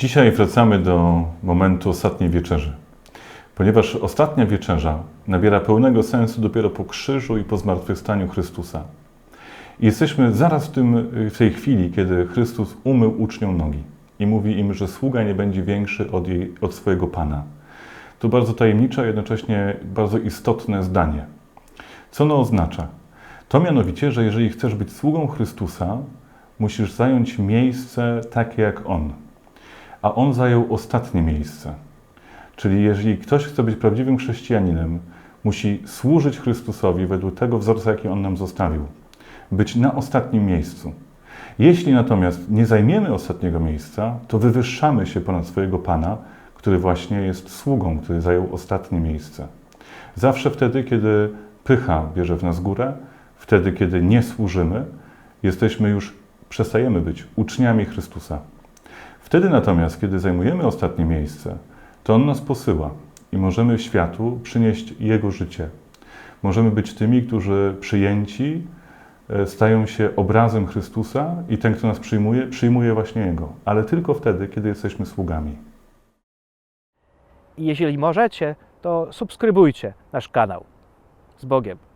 Dzisiaj wracamy do momentu ostatniej wieczerzy, ponieważ ostatnia wieczerza nabiera pełnego sensu dopiero po krzyżu i po zmartwychwstaniu Chrystusa. I jesteśmy zaraz w, tym, w tej chwili, kiedy Chrystus umył uczniom nogi i mówi im, że sługa nie będzie większy od, jej, od swojego Pana. To bardzo tajemnicze, a jednocześnie bardzo istotne zdanie. Co ono oznacza? To mianowicie, że jeżeli chcesz być sługą Chrystusa, musisz zająć miejsce takie jak On. A On zajął ostatnie miejsce. Czyli jeżeli ktoś chce być prawdziwym chrześcijaninem, musi służyć Chrystusowi według tego wzorca, jaki On nam zostawił. Być na ostatnim miejscu. Jeśli natomiast nie zajmiemy ostatniego miejsca, to wywyższamy się ponad swojego Pana, który właśnie jest sługą, który zajął ostatnie miejsce. Zawsze wtedy, kiedy pycha bierze w nas górę, wtedy, kiedy nie służymy, jesteśmy już, przestajemy być uczniami Chrystusa. Wtedy natomiast, kiedy zajmujemy ostatnie miejsce, to On nas posyła i możemy światu przynieść Jego życie. Możemy być tymi, którzy przyjęci e, stają się obrazem Chrystusa i ten, kto nas przyjmuje, przyjmuje właśnie Jego, ale tylko wtedy, kiedy jesteśmy sługami. Jeżeli możecie, to subskrybujcie nasz kanał. Z Bogiem.